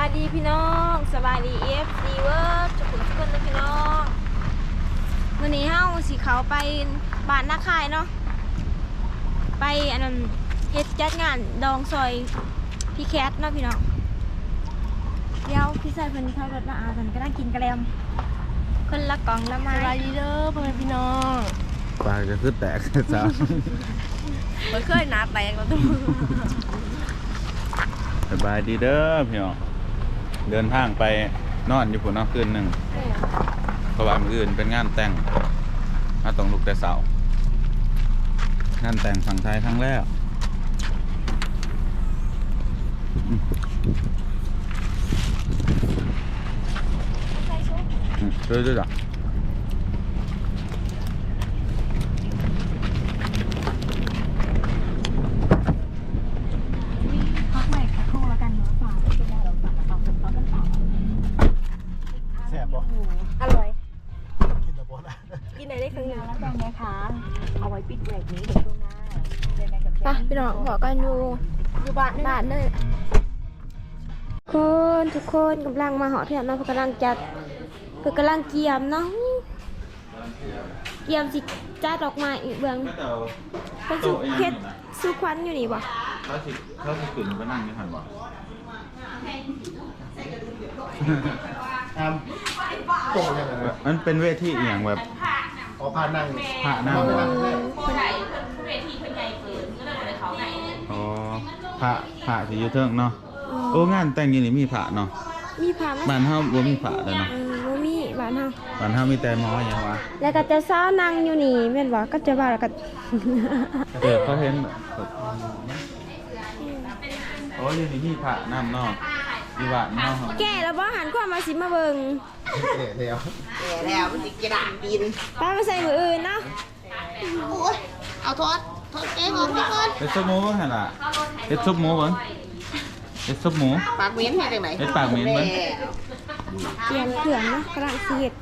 ายดีพี่น้องสบายดีเอฟซีเวิร์ดทุกคนทุกคนเลยพี่น้องวันนี้เฮาสิเขาไปบ้านนาคายเนาะไปอันนั้นเฮ็ดจัดงานดองซอยพี่แคทเนาะพี่น้องเดี๋ยวพี่ชายเพิ่นเข้ารถมาอาเพิ่นก็นั่งกินกระแลมคนละกล่องละไม้สบายดีเด้อพ่อแม่พี่น้องปากจะขึ้นแตกจ้ามันเคยหนาแตกแล้วตุ้สบายดีเด้อพี่น้อง เดินทางไปนอนอยู่ปุ่นเนอกคืนหนึ่งเพราะว่ามื้ออื่นเป็นงานแต่งมาต้องลุกแต่เสาร์งานแต่งฝั่งไทยครั้งแรกอืมอืมช่วยด้วยจ้ะ พักใหม่ค่ะโทรแล้วกันเนาะฝากเป็นได้เราฝากกระเป๋าเป็นเขากันต่อ แซ่บบ่ อร่อย กินแต่บ่นะ กินไหนได้ครึ่งหนึง แล้วกันนะคะ เอาไว้ปิดเบรกนี้เดี๋ยวช่วงหน้าเจอกันกับไปพี่น้องขอกันอยู่อยู่บ้านบ้านเลยคนทุกคนกำลังมาหอเทียนเนาะเพื่อกำลังจัดเพื่อกำลังเกียมเนาะเกียมสิจัดดอกไม้อีกเบื้องเป็นสุเพชรสุขวัญอยู่นี่บ่เขาสิเขาสิขึ้นไปนั่งอยี่หันบ่ตามโตยังไงมันเป็นเวทีอหย่างแบบ ขอพานั่งพระนั่งเอาไปนั่งได้อ๋อพระพระที่อยู่เทิงเนาะโอ้งานแต่งอยี่นี่มีพระเนาะมีพามาบ้านเฮาบ่มีพระเลยเนาะเออบ่มีบ้านเฮาบ้านเฮามีแต่หมออย่างวะแล้วก็เจะซ้าวนั่งอยู่นี่แม่นบ่ก็จะว่าแล้วก็ เออเขาเห็นแบบโอ้ยอยู่นี่มีพระนำเนาะ อยู่บ้านเนาะแก่แล้วบ่หันความมาสิมาเบิ่งเละแล้วแล้วมันจะกระดาษดินป้ามาใส่มืออื่นเนาะโอ้ยเอาทอดทอดแกงออกไปก่อนเฮ็ดซุปหมูบ่หั่นล่ะเฮ็ดซุปหมูเบิ่งเฮ็ดซุปหมูปากเหม็นให้จังไหนเฮ็ดปากเหม็นเบิ่งเตรียมเครื่องเนาะกำลังสิเฮ็ด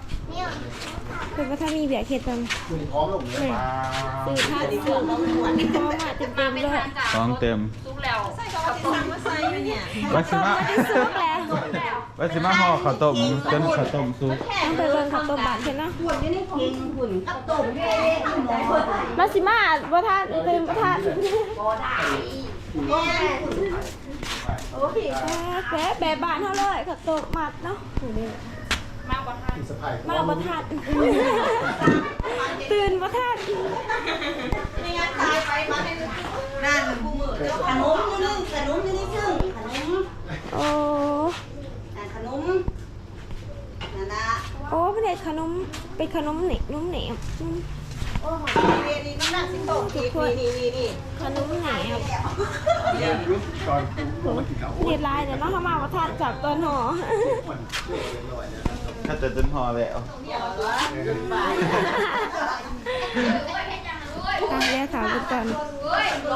เพิ่นว่าถ้ามีเบียร์เฮ็ดเพิ่นคุณพร้อมลงเลยมาซื้อผ้าซื้อของมาเต็มๆเลยของเต็มวัสิมาสุกแล้ววัสิมาห่อข้าวต้มจนข้าวต้มสุกต้องไปเบิ่งข้าวต้มบ้านเพิ่นเนาะมาสิมาบ่ทันเต็มบ่ทันแป๊บแบบบ้านเฮาเลยข้าวต้มมัดเนาะ ที่สะพายมาบ่ทันตื่นบ่ทันนั่นขนมนี่นึงขนมนี่ซึ่งขนมโอ้ขนมนั่นนะโอ้เป็นเด็ขนมเป็นขนมเหนมนมเหนมอืมโอ้โหนี่นี่น้ำหนักสิบโตทีนี่นี่นี่ขนมเหนมตอนมันกินเขาเด็ดลายเดี๋ยวน้องเขามาว่าทานจับต้นหอ ถ้าจะจนห่อแล้วตามเรียกถามกันก่อน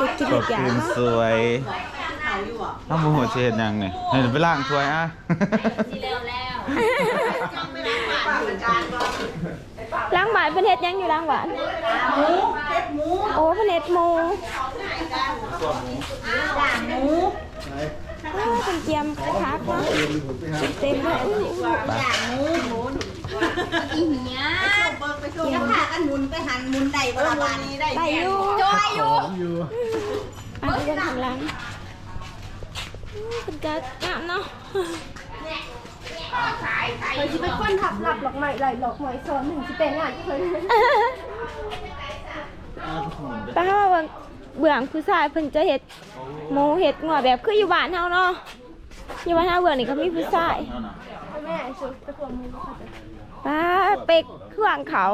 จะกินขอีอบกอย่างคุณเนาะสวยถ้าโมโหเชนยังเนี่ยให้ไปล้างถ้วยอะ ล้างบาทเป็นเห็ดยังอยู่ล้างบาทหมูเผ็ดหมูโอ้เป็นเห็ดหมูย่างหมู โอ้เป็นเกียมกระทักเนาะเต็มเลยอู้อู้ย่างหมูหมูอีเหี้ยไปส่งไปส่งแล้วพากันหมุนไปหันหมุนได้บ่ละบานี้ได้ได้อยู่จอยอยู่อันนี้จะทำล้างอู้เป็นกรงามเนาะเคยที่เป็นคนทับหลับหลอกใหม่ไหลหลอกใหมอยซ้อนหนึ่งที่เป็นงานที่เคยแต่ถ้าว่า เบิ่งเบื้องผู้ชายเพิ่นจะเห็ดหมูเห็ดงัวแบบคืออยู่บ้านเฮาเนาะอยู่บ้านเฮาเบื้องนี่ก็มีผู้ชายแม่สุดตะกวมือเขาจะป้าเป็กเครื่องเขา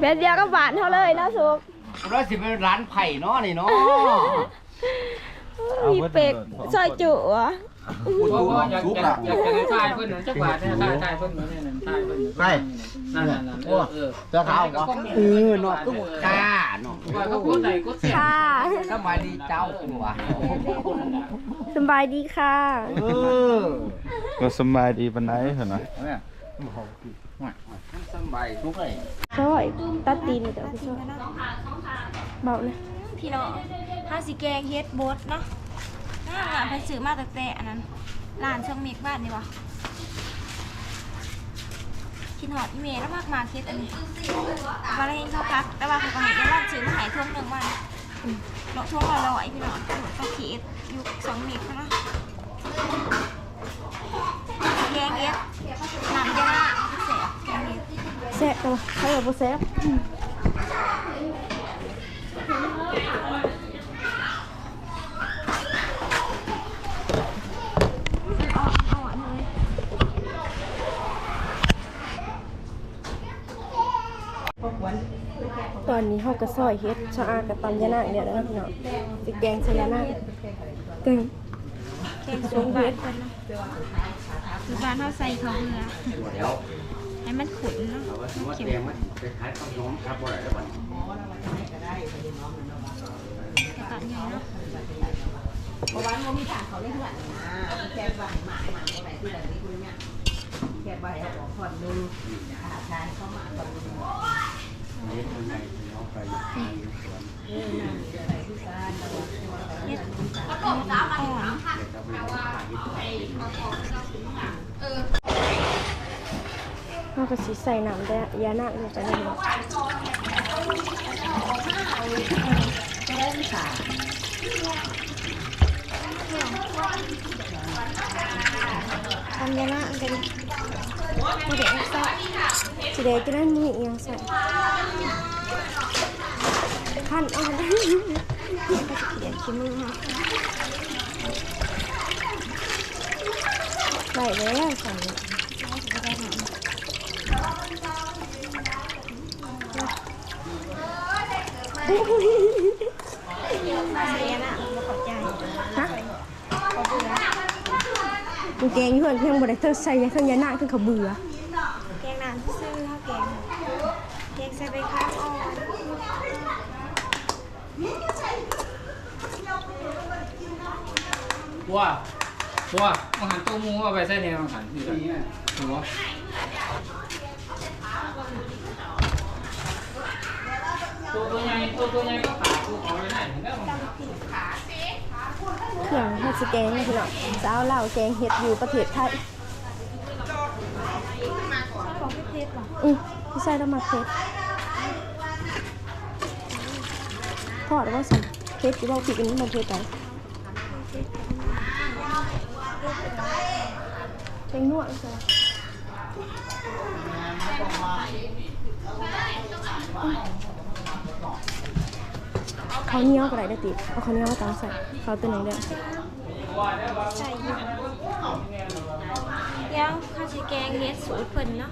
แบบเดียวกับบ้านเฮาเลยเนาะสุกร้อยสิบเป็นร้านไผ่เนาะนี่เนาะมีเป็กซอยจุ เหรออยากอยากอยากจะได้ทายเพิ่นจักบาทเนี่ยทายทายเพิ่นเนี่ยนั่นทายเพิ่นใช่นั่นนั่นนั่นเออเออเจ้าขาวก็เออเนาะก็กล้าเนาะว่าเขากดไหนกดเสียค่ะ สบายดีเจ้าคุณวะสบายดีค่ะ เออก็สำบายดีปานใดเหรอนะเนี่ยสบายทุกเลยซอยตัดตีนเดี๋ยวไปช่วยเบาเลยพี่น้องห้าสิแกงเฮ็ดบดเนาะ งห้างอะไปซื้อมาแต่แต่อันนั้นร้านช่องเมกบ้านนี่วะกินหอดอีเมลแล้วมากมาคิดอันนี้มาเลยเห็นเขาพักแต่ว่าเขาก็ใหายได้ร้านซื้อมาหายท่วงหนึ่งวันเลาะท่วงละร้อยพี่น้องก็ขีดอยู่สองเมกนะแกงเอ็ดน้ำยาเสียแกงเอ็ดแซ่บตัวเขาบอกว่าแซ่บ อ่อนเลย ต อนนี้เขาก็ซอยเฮ็ดชะอากับตำยะนางเนี่ยนะพี่น้องสิแกงใส่ยะนางแกงแกงสูงบาทคนนะคือการเขาใส่เขาวเบื่อให้มันขุ่นเนาะเอาไว้ถือว่าแดงมันไปขายข้าวน้องครับบ่ได้แล้วบัดกระตันใหญ่เนาะเพราะว่ามันมีทางเขาเล่นหลังนะแค่ใบหมาหมาอะไรที่แบบนี้คุณเนี่ยแค่ใบเอาออกผ่อนดูขาชายเข้ามาก่อนนี้มัน ไปสวนเออนั่นอะไรที่การเฮ็ดเดี๋ยวจะไปขายที่าดเขาก็สิใส่น้ำแต่ยะนางลงไปเลยทำยังไงอันเป็นมเดลซอสสิเดจะได้มีอียงใส่ ขั้นอ่อนก็จะเขียนขี้มือค่ะไหลแล้วใส่ก็ได้หอมเสียนะบ่ขอบใจฮะมึงแกงยู่เพื่อนเพียงบ่ได้เธอใส่ยาเครื่องยะนางคือเขาเบื่อ แกงนานซื้อข้าวแกงแกงใส่ใบข้าวอ่อน วัววัวมังหันตู้มูเอาไปใส่ในมังหันนี่กันหัวตัวตัวใหญ่ตัวตัวใหญ่ก็ขาตัวเอาไว้ไหนถึงได้มังหันเครื่องเขาสิแกงนะพี่น้องสาวลาวแกงเฮ็ดอยู่ประเทศไทยของพี่เพชรหรออือพี่ใส่แล้วมาเผ็ดทอดว่าสั่นเผ็ดอยู่บ่ผิดกันบ่เผ็ดไป แกงนวดใส่ข้าวเหนียวก็ได้เด้อติเอาข้าวเหนียวมาตำใส่ข้าวตัวหนึงเด้อใส่อยู่เดี๋ยวข้าวชีแกงเฮ็ดสูตรเพิ่นเนาะ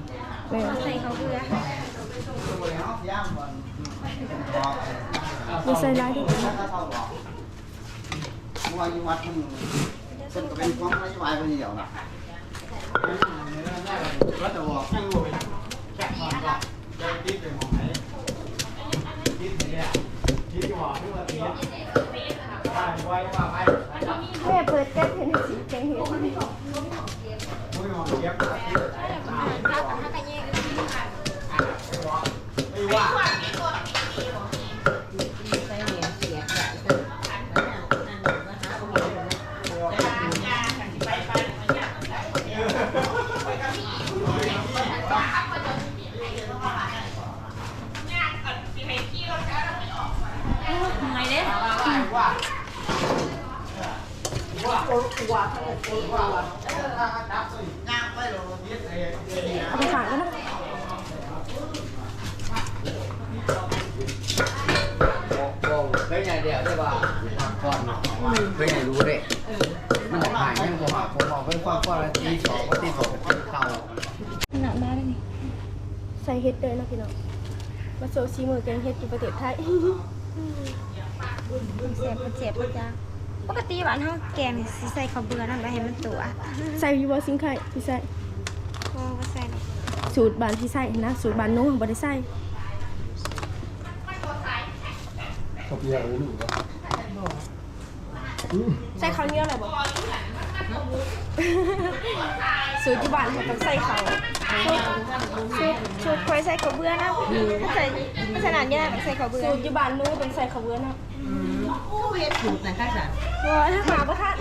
แม่ใส่เขาเบื่อมีใส่ร้ายด้วยว่าอยู่วัดมันเป็นก็เป็นของนโยบายไปเดียวนะก็จะบอกให้รู้แค่ก่อนว่า จะคิดเป็นของไหนคิดเนี่ยคิดว่าที่ว่าเนี่ยไปไว้ว่าไปแม่เปิดแก๊สเห็นสีแกงเห็ด ไม่มองเก็บไม่ว่า ใส่เหรียญเสียใส่เติมนั่นนั่นมาหาโอ้ย ไงเด้ เอาไปฝากกันนะ บอกเคยใหญ่เดียวได้ป่ะทำก้อนเคยใหญ่รู้เด้มันหายยังบ่หาผมบอ กเป็นความก้อนแล้วตีสองก็ตีสองเป็นเข่าหนักมากเลยนี่ใส่เห็ดเลยนะพี่น้องมาโซซีมือแกงเห็ดอยู่ประเทศไทยเสียบมันเสียบมันจ้าปกติบ้านเฮาแกงนี่สิใส่ข้าวเบื่อนั่นแหละให้มันตัวใส่อยูบอซิงไข่พี่ใส่โอ้ก็ใส่เลยสูตรบานพี่ใส่นะสูตรบานนู้นบ่ได้ใส่เขาเพียร์รู้ว่าใส่ข้าวเหนียวอะไรบ่ สูตรที่บ้านเขาต้องใส่ข้าวชุดชุดคอยใส่ข้าวเบื่อนะใส่ขนาดนี้ใส่ข้าวเบื่อสูตรที่บ้านนู้นต้องใส่ข้าวเบือนะอเขาเห็นสูตรนะข้าสันโอ้ยถ้าหมาประทัด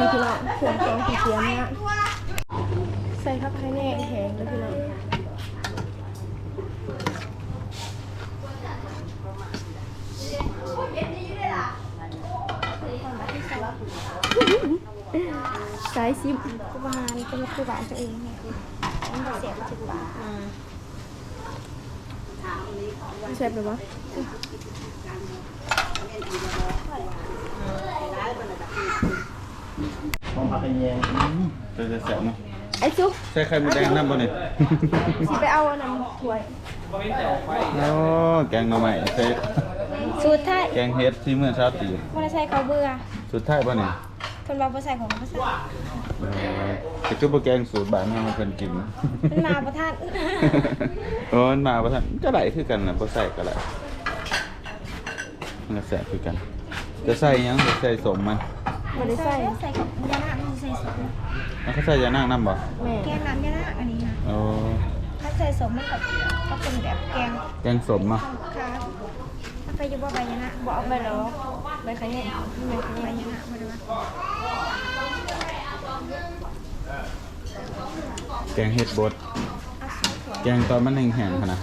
พี่พี่น้องเสียงแกงสีเสียงเนี่ยใส่ข้าวไข่แน่แห้งเลยพี่น้องสายซิมกูบานเป็นกูบานตัวเองเนี่ยเสียบจุดบาเสียบหรือเปล่าของพักกันแยงจะจะแสบเนาะไอ้ซุกใส่ไข่มดแดงน้ำบ่เนี่ยสิไปเอาอันน้ำถ้วย โอ้แกงหน่อไม้ใส่สูตรไทยแกงเฮ็ดที่เมื่อเช้าตีบ่ได้ใส่ข้าวเบื่อสุดท้ายป่ะเนี่ยคนว่าบ่ใส่ของบ่ใส่เออแต่คือบ่แกงสูตรบ้านเฮาเพิ่นกิน มันมาบ่ทันโอ้มันมาบ่ทันก็ได้คือกันน่ะบ่ใส่ก็ได้มันก็แซ่บคือกัน จะใส่หยังจะใส่สมมัน บ่ได้ใส่ใส่กับยานามันใส่สมมันก็ใส่ยานางน้ำบ่แม่แกงน้ำยานาอันนี้นะโอ้ถ้าใส่สมมันก็ก็เป็นแบบแกงแกงสมอะค่ะถ้าไปอยู่บ่ใบยานาบ่เอาไปหรอกใบขยะใบขยะยานาบ่ได้ว่าแกงเฮ็ดบด แกงตอนมันแห้งๆหั่นน่ะ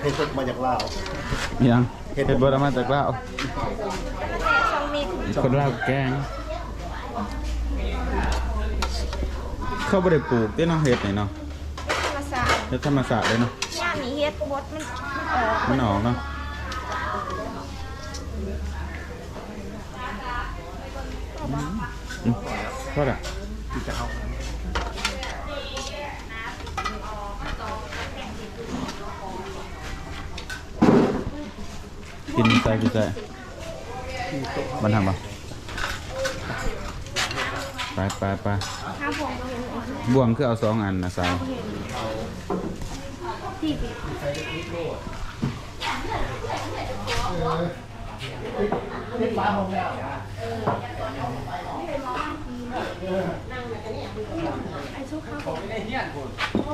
เฮ็ดสดมาจากลาวยังเฮ็ดบดเอามาจากลาว คนลาวแกง เขาบ่ได้ปลูกเด้เนาะเฮ็ดนี่เนาะธรรมศาสตร์เฮ็ดธรรมศาสตร์เลยเนาะย่านนี้เฮ็ดบดมันมันออกมันออกเนาะอืมก็ได้กินใส่กินใส่ บันทำปะไปไปไปข้าวผงก็เห็นบ่วงคือเอาสองอันนะสาว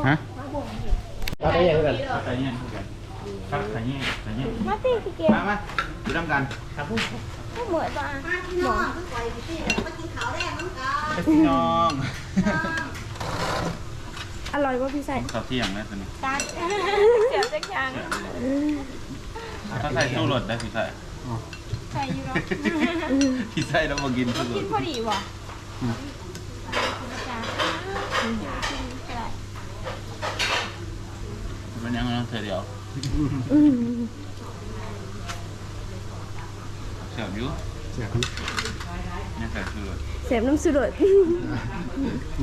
ฮะพักกันแยงเงี้ย ครับใส่เงี้ยใส่เงี้ยมาตีพี่เกมมามาดูน้ำกันครับผมก็เหมือนว่าหมอพี่น้องอร่อยกว่าพี่ใส่ข้าวเที่ยงนะสินี่การเสียบจักอย่างถ้าใส่สู้รสได้พี่ใส่ใส่อยู่เนาะพี่ใส่แล้วมากินสู้รกิสนพอดีบ่จ้ามันยังต้องเธอเดียวอืม เสียบอยู่เสียงเนี่ยใส่สู้รสเสียบน้ำสุด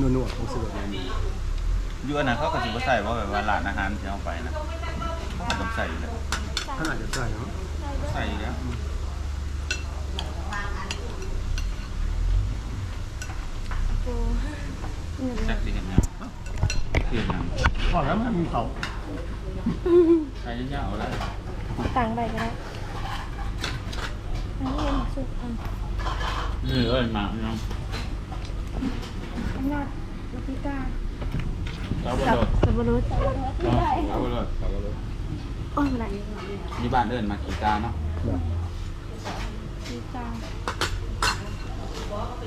นัวๆของสดอยู่อันนั้นเขาก็ถือว่าใส่ว่าแบบว่าร้านอาหารที่เอาไปนะเขาต้องใส่อยู่แล้วถ้าอาจจะใส่เนาะใส่แล้วโอ้จักสิเห็นยังเห็นยังพอแล้วมันมีเขา ใส่ยาวๆแล้ว ต่างใบก็ได้อันนี้เป็นสุดอันนี่เอ้ยหมาพี่น้องอันยอดลูกพิก้าเจ้าบกับรดสับปะรดเจ้าบรดเจ้าบรดเจ้าบรดโอ้ยอะไรที่บ้านเดินมากีตาร์เนาะพิก้า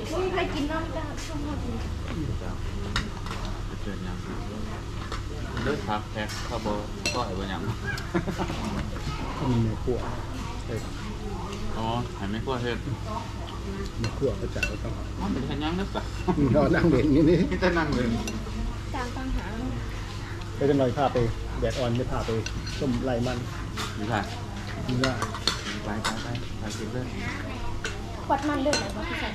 ไม่มีใครกินน้ำจ้าช่วงพอดีจะเกิดยัง เลือกพักแพ็คข้าวโบก็ไอ้บนยังมีเนื้อขั่วอ๋อหายไม่กลัวเฮ็ดเนื้อขั่วก็จะก็ต้องมันเป็นแค่ยังนึกอะนอนนั่งเด่นนี่นี่ที่จะนั่งเลยจางปัญหาไปจะหน่อยพาไปแดดอ่อนจะพาไปต้มไรมันไม่ใช่นี่ว่าไปไปไปไปกินเลยขวดมันเดือดไหนวะพี่ใส่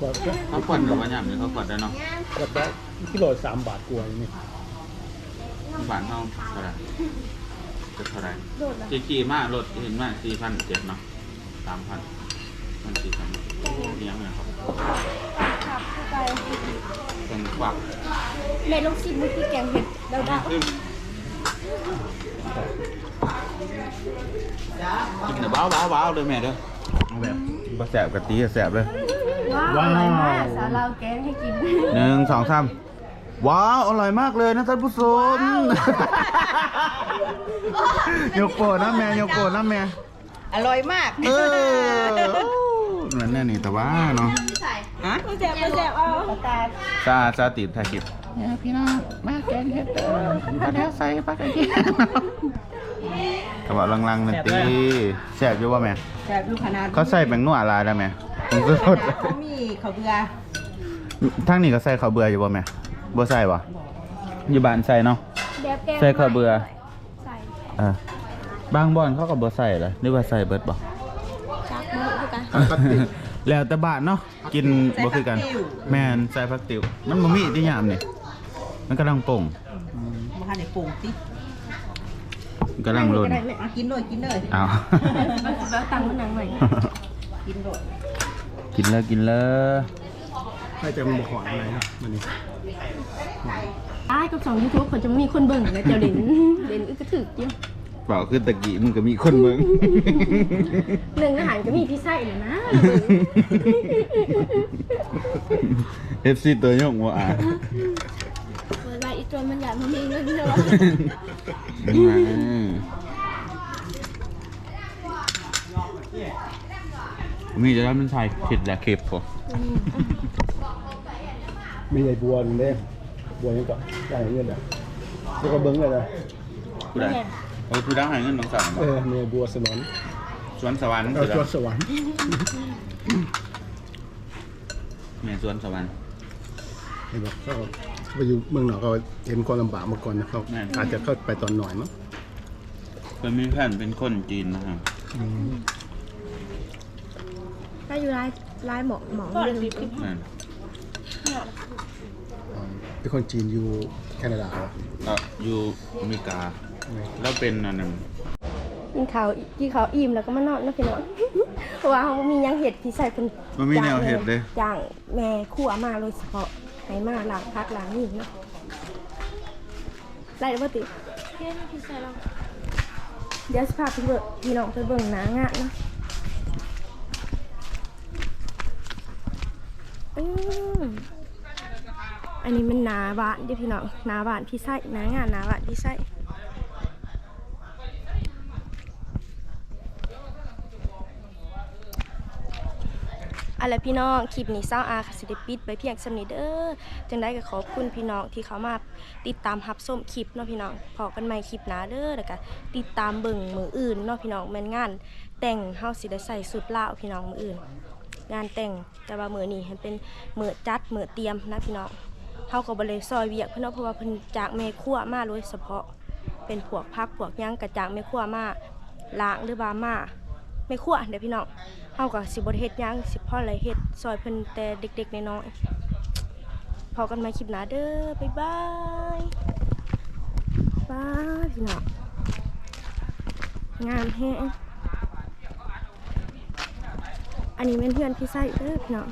กว่าก็เขาขวดหรือว่าหยำหรือเขาขวดได้เนาะกว่าได้กิโลสามบาทกว่านี่ บาทเท่าเท่าไหร่จะเท่าไหร่โดดละขี่ขี่มากรถเห็นมากสี่พันเจ็ดเนาะสามพันมันสี่พันเลี้ยงเลยครับขับเข้าไปเป็นกวักแม่ลูกซิมมือที่แกงเห็ดแล้วก็ซึ่งกินแต่บ้าวบ้าวบ้าวเลยแม่เด้อเอาแบบบ่แสบกะตีแสบเลยว้าวอร่อยมากสาวเราวแกงให้กินหนึ่งสองสาม ว้าว อร่อยมากเลยนะท่านผู้ชมยกโปรดนะแม่ยกโปรดนะแม่อร่อยมากเออเหมือนแน่นี่แต่ว่าเนาะฮะไม่แสบไม่แสบเอาซาซาติดถ่ายคลิปเนี่ยพี่น้องมาแกงเห็ดเด้อมาแล้วใส่ปลากระเทียมกระบอกลังๆนั่นตีแซ่บอยู่ว่าแม่แซ่บลูกขนาดเขาใส่แป้งนัวอะไรได้ไหมผมสดเขามีข้าวเบื่อๆทั้งนี้ก็ใส่ข้าวเบื่ออยู่บ่แม่ บ่ใส่บ่อยู่บ้านใส่เนาะ แบบแกงใส่ข้าวเบื่อ ใส่เออบางบ่อนเขาก็บ่ใส่เลยหรือว่าใส่เบิดบ่ จักมือคือกันแล้วแต่บ้านเนาะกินบ่คือกัน แม่นใส่ผักติ๋วมันบ่มีที่ยามนี่มันกำลังป่งมาให้ปรุงติมันกำลังรุ่นเอากินเลยกินเลยเอามันจะตังค์มันหนังใหม่กินเลยกินเลยกินเลยให้จะมันบอกหอนอะไรนะมันนี่ อ้ายกับสองยูทูบคนจะมีคนเบิ่งนะเจ้าเด่นเด่นอึกกระถึกอยู่เปล่าคือตะกี้มึงก็มีคนเบิ่งหนึ่งอาหารก็มีพี่ไส้เลยนะเอฟซีตัวยงว่าอะเวลาอีตัวมันอยากมันมีเงินเยอะมีจะได้มันใช่ผิดแหละคลิปผมมีไอ้บัวนึงเด้ บัวยังก็ได้เงินอะแล้วก็เบิ้งเลยนะผู้ใดโอ้ผู้ดังหายเงินน้องสาวเออมีบัวสนนสวนสวรรค์เอคืออจวดสวรรค์แม่สวนสวรรค์เห็นบอกเขาไปอยู่เมืองหนอกเขาเห็นความลำบากมาก่อนนะเขาแม่นอาจจะเข้าไปตอนหน่อยมั้งเป็นมีแผ่นเป็นคนจีนนะครับถ้าอยู่ร้ายร้ายหมองหมองเรื่องแม่น เป็นคนจีนอยู่แคนาดาเหรอก็อยู่อเมริกา แล้วเป็นอันนั้นกินข้าวกินข้าวอิ่มแล้วก็มานอนนะพี่น้อง เพราะว่าเขามีหยังเห็ดพี่ใส่เป็นมันมีแนวเห็ดเลยจ้างแม่คั่วมาโดยเฉพาะให้มาล้างพักล้างนี่เนาะได้บ่ติเฮ้ยพี่ใส่เราเดี๋ยวสิพาพี่เบิ่งพี่น้องไปเบิ่งหนางะเนาะอืม อันนี้มันนาบ้านเด้อพี่น้องนาบ้านพี่ไส้นางะหนาบ้านพี่ไส้อะไรพี่น้อง คลิปนี้เศร้าอาคาสิได้ปิดไปเพียงสำนี้เด้อจังได้ก็ขอบคุณพี่น้องที่เขามาติดตามรับชมคลิปเนาะพี่น้องพอกันใหม่คลิปหน้าเด้อแล้วก็ติดตามเบิ่งมืออื่นเนาะพี่น้องแมนงาน แต่งเฮาสิได้ใส่สุดล่าพี่น้องมืออื่น งานแต่งแต่ว่ามือนี้ให้เป็นมือจัดมือเตรียมนะพี่น้อง เฮาก็บ่เลยซอยเวียกเพิ่นเนาะเพราะว่าเพิ่นจากแม่ครัวมาโดยเฉพาะ เป็นพวกพักพวกหยังกระจากแม่ครัวมาล้างหรือว่ามาแม่ครัวเดี๋ยวพี่น้องเฮาก็สิบ่ได้เฮ็ดหยังสิพ่อเลยเฮ็ดซอยเพิ่นแต่เด็กๆน้อยๆพอกันใหม่คลิปหน้าเด้อบ๊ายบายบาพี่น้องงามแฮงอันนี้เป็นเพื่อนพี่ไส้เด้อพี่น้อง